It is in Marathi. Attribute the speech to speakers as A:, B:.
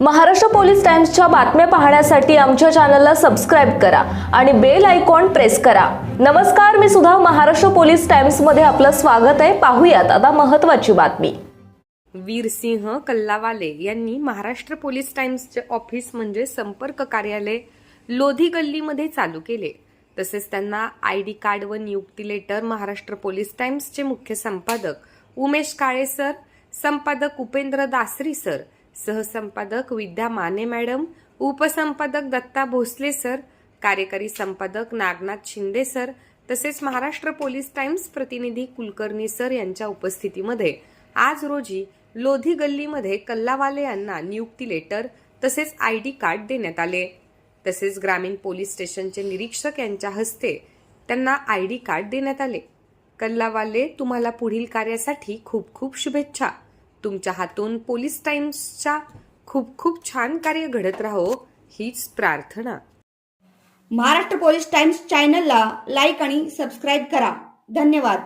A: महाराष्ट्र पोलीस टाइम्सच्या बातम्या पाहण्यासाठी आमच्या चॅनलला सबस्क्राईब करा आणि बेल आयकॉन प्रेस करा. नमस्कार मी सुद्धा महाराष्ट्र पोलीस टाइम्समध्ये आपलं स्वागत आहे. पाहूयात आता महत्वाची बातमी.
B: वीरसिंह कल्लावाले यांनी महाराष्ट्र पोलीस टाइम्सचे ऑफिस म्हणजे संपर्क कार्यालय लोधी गल्लीमध्ये चालू केले. तसेच त्यांना आय डी कार्ड व नियुक्ती लेटर महाराष्ट्र पोलीस टाइम्सचे मुख्य संपादक उमेश काळे सर संपादक उपेंद्र दासरी सर सहसंपादक विद्या माने मॅडम उपसंपादक दत्ता भोसले सर कार्यकारी संपादक नागनाथ शिंदे सर तसेच महाराष्ट्र पोलीस टाइम्स प्रतिनिधी कुलकर्णी सर यांच्या उपस्थितीमध्ये आज रोजी लोधी गल्लीमध्ये कल्लावाले यांना नियुक्ती लेटर तसेच आय डी कार्ड देण्यात आले. तसेच ग्रामीण पोलीस स्टेशनचे निरीक्षक यांच्या हस्ते त्यांना आय डी कार्ड देण्यात आले. कल्लावाले तुम्हाला पुढील कार्यासाठी खूप खूप शुभेच्छा. तुमच्या हातून पोलीस टाइम्सच्या खूप खूप छान कार्य घडत राहो हीच प्रार्थना.
C: महाराष्ट्र पोलीस टाइम्स चॅनलला लाईक आणि सबस्क्राईब करा. धन्यवाद.